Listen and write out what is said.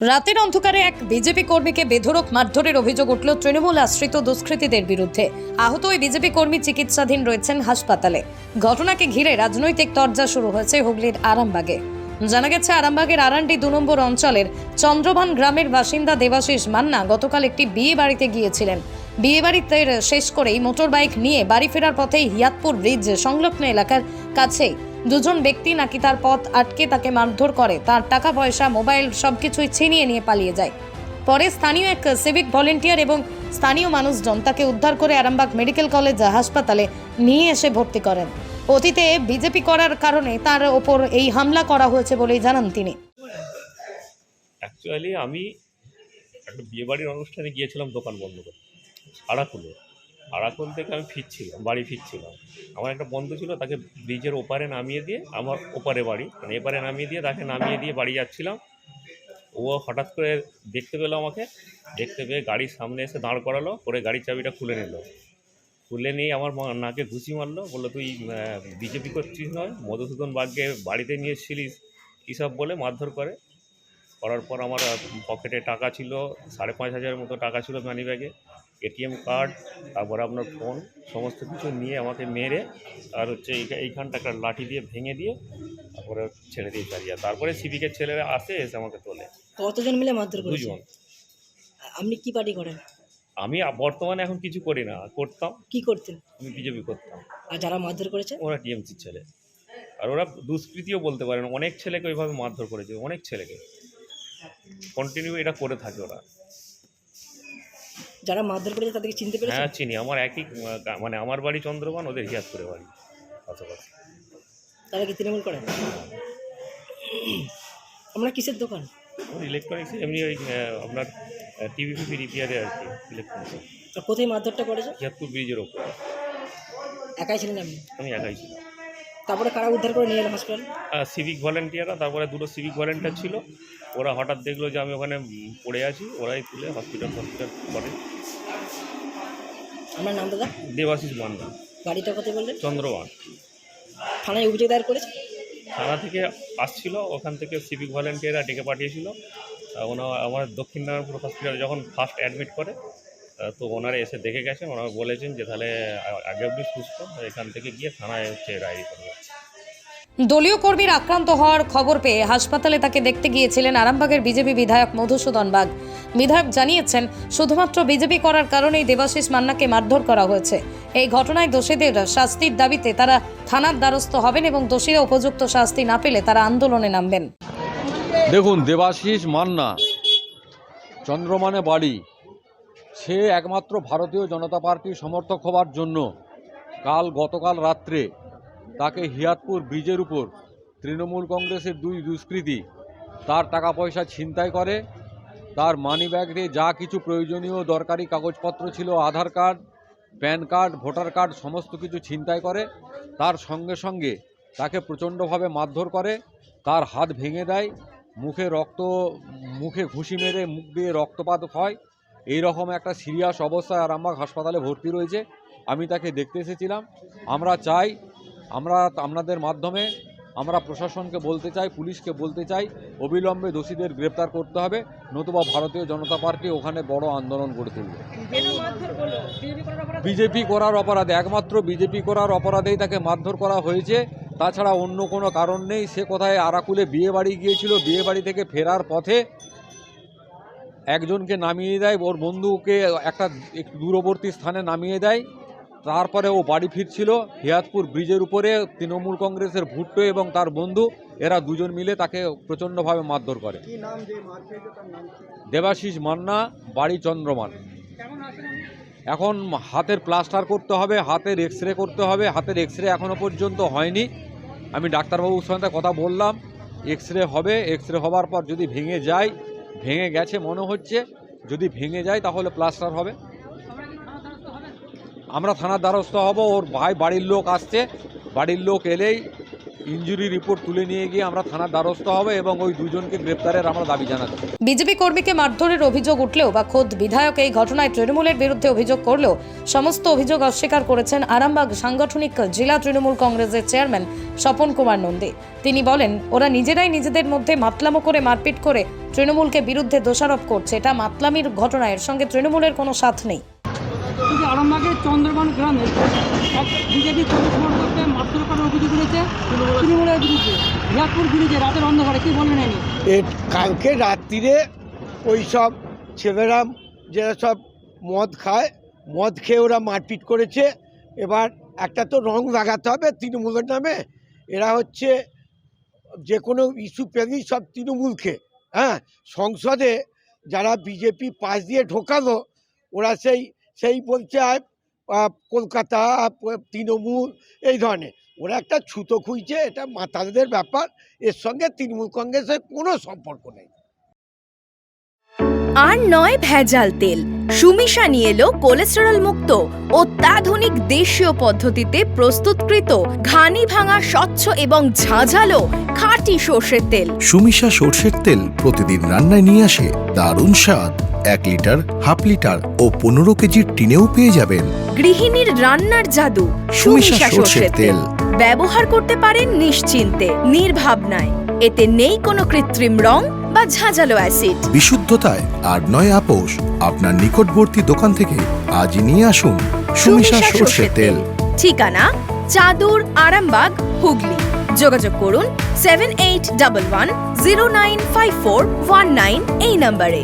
রাতের অন্ধকারে এক বিজেপি কর্মীকে বেধরক মারধরের অভিযোগ উঠল তৃণমূল আশ্রিত দুষ্কৃতীদের বিরুদ্ধে। আহত ওই বিজেপি কর্মী চিকিৎসাধীন রয়েছেন হাসপাতালে। ঘটনাকে ঘিরে রাজনৈতিক তরজা শুরু হয়েছে হুগলির আরামবাগে। জানা গেছে, আরামবাগের আরান্ডি দু নম্বর অঞ্চলের চন্দ্রভান গ্রামের বাসিন্দা দেবাশিস মান্না গতকাল একটি বিয়ে বাড়িতে গিয়েছিলেন। বিয়ে বাড়িতে শেষ করেই মোটর বাইক নিয়ে বাড়ি ফেরার পথেই হিয়াতপুর ব্রিজ সংলগ্ন এলাকার কাছেই দুজন ব্যক্তি নাকি তার পথ আটকে তাকে মারধর করে। তার টাকা, পয়সা, মোবাইল সবকিছুই ছিনিয়ে নিয়ে পালিয়ে যায়। পরে স্থানীয় এক সিভিক ভলেন্টিয়ার এবং স্থানীয় মানুষজন তাকে উদ্ধার করে আরামবাগ মেডিকেল কলেজ হাসপাতালে নিয়ে এসে ভর্তি করেন। অতীতে বিজেপি করার কারণে তার ওপর এই হামলা করা হয়েছে বলেই জানান তিনি। অ্যাকচুয়ালি আমি একটা বিয়েবাড়ির অনুষ্ঠানে গিয়েছিলাম দোকান বন্ধ করে আড়াকুলে আড়াকুল থেকে আমি ফিরছিলাম, বাড়ি ফিরছিলাম। আমার একটা বন্ধু ছিল, তাকে ব্রিজের ওপারে নামিয়ে দিয়ে, আমার ওপারে বাড়ি মানে এপারে নামিয়ে দিয়ে, তাকে নামিয়ে দিয়ে বাড়ি যাচ্ছিলাম। ও হঠাৎ করে দেখতে পেল আমাকে, দেখতে পেয়ে গাড়ির সামনে এসে দাঁড় করালো, করে গাড়ির চাবিটা খুলে নিল। খুলে নিয়ে আমার নাকে ঘুষি মারলো, বলল, তুই বিজেপি করছিস নয়, মধুসূদন বাগকে বাড়িতে নিয়ে এসেছিলিস, কী সব বলে মারধর করে? করার পর আমার পকেটে টাকা ছিল সাড়ে পাঁচ হাজারের মতো টাকা ছিল মানি ব্যাগে এটিএম কার্ড তারপরে আপনার ফোন সমস্ত কিছু নিয়ে আমাকে মেরে আর হচ্ছে এইখা- এইখানটা একটা লাঠি দিয়ে ভেঙে দিয়ে তারপরে ছেড়ে দিয়ে চালিয়ে তারপরে সিভিকের ছেলেরা আসে এসে আমাকে তোলে। কতজন মিলে মারধর দুজন। আপনি কি পার্টি করেন? আমি বর্তমানে এখন কিছু করি না করতাম। কি করতেন? আমি বিজেপি করতাম। আর যারা মারধর করেছে? ওরা টিএমসির ছেলে। আর ওরা দুষ্কৃতিও বলতে পারে না অনেক ছেলেকে ওইভাবে মারধর করেছে অনেক ছেলেকে। কন্টিনিউ এটা করে থাকে ওরা। যারা মারধর করেছে তাদেরকে চিনতে পেরেছে হ্যাঁ চিনি। আমার একই মানে আমার বাড়ি চন্দ্রবান ওদের হিয়াতপুরে বাড়ি পাশাপাশি। তারা কি তৃণমূল করেন আমরা কিসের দোকান? ইলেকট্রনিক্স এমনি ওই আপনার টিভি ফিভি রিপেয়ারে আর কি ইলেকট্রনিক্স কোথায় মারধরটা করেছে? হিয়াতপুর ব্রিজের ওপর। একাই ছিলেন আপনি? আমি একাই ছিলাম। তারপরে কারা উদ্ধার করে নিয়ে এলো হসপিটাল সিভিক ভলেন্টিয়াররা তারপরে দুটো সিভিক ভলেন্টিয়ার ছিল। ওরা হঠাৎ দেখল যে আমি ওখানে পড়ে আছি ওরাই তুলে হসপিটাল হসপিটাল করে। আমার নাম দাদা? দেবাশিস মান্না গাড়িটা কোথায় বললেন? চন্দ্রবান। থানায় অভিযোগ দায়ের করেছে? থানা থেকে আসছিল ওখান থেকে সিভিক ভলেন্টিয়াররা ডেকে পাঠিয়েছিল। তা ওনা আমার দক্ষিণ নারায়ণপুর হসপিটালে যখন ফার্স্ট অ্যাডমিট করে তো ওনারা এসে দেখে গেছেন। ওনারা বলেছেন যে তাহলে আগে অব্দি সুস্থ এখান থেকে গিয়ে থানায় হচ্ছে ডায়েরি করবে দলীয় কর্মীর আক্রান্ত হওয়ার খবর পেয়ে হাসপাতালে তাকে দেখতে গিয়েছিলেন আরামবাগের বিজেপি বিধায়ক মধুসূদন বাগ। বিধায়ক জানিয়েছেন, শুধুমাত্র বিজেপি করার কারণেই দেবাশিস মান্নাকে মারধর করা হয়েছে। এই ঘটনায় দোষীদের শাস্তির দাবিতে তারা থানার দ্বারস্থ হবেন এবং দোষীরা উপযুক্ত শাস্তি না পেলে তারা আন্দোলনে নামবেন। দেখুন, দেবাশিস মান্না, চন্দ্রমানে বাড়ি। সে একমাত্র ভারতীয় জনতা পার্টির সমর্থক হওয়ার জন্য কাল গতকাল রাত্রে তাকে হিয়াতপুর ব্রিজের উপর তৃণমূল কংগ্রেসের দুই দুষ্কৃতী তার টাকা পয়সা ছিনতাই করে, তার মানি ব্যাগে যা কিছু প্রয়োজনীয় দরকারি কাগজপত্র ছিল, Aadhaar card, PAN card, voter card, সমস্ত কিছু ছিনতাই করে, তার সঙ্গে সঙ্গে তাকে প্রচণ্ডভাবে মারধর করে, তার হাত ভেঙে দেয়, মুখে রক্ত, মুখে ঘুষি মেরে মুখ দিয়ে রক্তপাত হয়। এই রকম একটা সিরিয়াস অবস্থায় আরামবাগ হাসপাতালে ভর্তি রয়েছে। আমি তাকে দেখতে এসেছিলাম। আমরা চাই আমরা আপনাদের মাধ্যমে আমরা প্রশাসনকে বলতে চাই পুলিশকে বলতে চাই অবিলম্বে দোষীদের গ্রেপ্তার করতে হবে নতুবা ভারতীয় জনতা পার্টি ওখানে বড় আন্দোলন গড়ে তুলবে। বিজেপি করার অপরাধে একমাত্র বিজেপি করার অপরাধেই তাকে মারধর করা হয়েছে তাছাড়া অন্য কোনো কারণ নেই সে কোথায় আরাকুলে বিয়ে বাড়ি গিয়েছিল বিয়ে বাড়ি থেকে ফেরার পথে একজনকে নামিয়ে দেয় ওর বন্ধুকে একটা একটু দূরবর্তী স্থানে নামিয়ে দেয় তারপরে ও বাড়ি ফিরছিল হিয়াতপুর ব্রিজের উপরে তৃণমূল কংগ্রেসের ভুট্টো এবং তার বন্ধু। এরা দুজন মিলে তাকে প্রচণ্ডভাবে মারধর করে। দেবাশিস মান্না বাড়ি চন্দ্রমান। এখন হাতের প্লাস্টার করতে হবে হাতের এক্স রে করতে হবে। হাতের এক্স রে এখনও পর্যন্ত হয়নি। আমি ডাক্তারবাবুর সঙ্গে কথা বললাম। এক্স রে হবে এক্স রে হবার পর যদি ভেঙে যায় ভেঙে গেছে মনে হচ্ছে যদি ভেঙে যায় তাহলে প্লাস্টার হবে। আমরা থানার দ্বারস্থ হব, ওর ভাই, বাড়ির লোক আসছে। বাড়ির লোক এলেই ইঞ্জুরি রিপোর্ট তুলে নিয়ে গিয়ে আমরা থানার দ্বারস্থ হবে এবং ওই দুজনকে গ্রেপ্তারের আমরা দাবি জানাচ্ছি। বিজেপি কর্মীকে মারধরের অভিযোগ উঠলেও বা খোদ বিধায়ক এই ঘটনায় তৃণমূলের বিরুদ্ধে অভিযোগ করলেও সমস্ত অভিযোগ অস্বীকার করেছেন আরামবাগ সাংগঠনিক জেলা তৃণমূল কংগ্রেসের চেয়ারম্যান স্বপন কুমার নন্দী। তিনি বলেন, ওরা নিজেরাই নিজেদের মধ্যে মাতলামো করে, মারপিট করে তৃণমূলকে বিরুদ্ধে দোষারোপ করছে। এটা মাতলামির ঘটনা, এর সঙ্গে তৃণমূলের কোনো সাথ নেই। কিন্তু আরামবাগের চন্দ্রবান গ্রামে এক বিজেপি কর্মী সমর্থককে মারধর করার অভিযোগ উঠেছে তৃণমূলের বিরুদ্ধে। রিয়াদপুর ব্রিজে রাতের অন্ধকারে, কি বলবেন এনি কালকে রাত্রিরে ওই সব ছেলেরা যারা সব মদ খায়, মদ খেয়ে ওরা মারপিট করেছে। এবার একটা তো রং লাগাতে হবে তৃণমূলের নামে। এরা হচ্ছে যে কোনো ইস্যু পেলেই সব তৃণমূলকে। হ্যাঁ সংসদে যারা বিজেপি পাশ দিয়ে ঢোকালো, ওরা সেই সেই বলছে কলকাতা তৃণমূল, এই ধরনের। ওরা একটা ছুতো খুঁজছে, এটা মাতালদের ব্যাপার, এর সঙ্গে তৃণমূল কংগ্রেসের কোনো সম্পর্ক নেই। আর নয় ভেজাল তেল। সুমিশা নিয়ে এলো কোলেস্টেরল মুক্ত অত্যাধুনিক দেশীয় পদ্ধতিতে প্রস্তুতকৃত ঘানি ভাঙা স্বচ্ছ এবং ঝাঁঝালো খাঁটি সর্ষের তেল। সুমিশা সর্ষের তেল প্রতিদিন রান্নায় নিয়ে আসে। দারুণ স্বাদ। এক লিটার হাফ লিটার ও পনেরো কেজির টিনেও পেয়ে যাবেন। গৃহিণীর রান্নার জাদু সুমিশা সর্ষের তেল। ব্যবহার করতে পারেন নিশ্চিন্তে নির্ভাবনায়। এতে নেই কোনো কৃত্রিম রং বা ঝাঁঝালো অ্যাসিড। বিশুদ্ধতায় আর নয় আপোষ আপনার নিকটবর্তী দোকান থেকে আজ নিয়ে আসুন সুমিশা সর্ষের তেল। ঠিকানা চাদুর আরামবাগ হুগলি। যোগাযোগ করুন seven eight double one zero nine five four one nine এই নম্বরে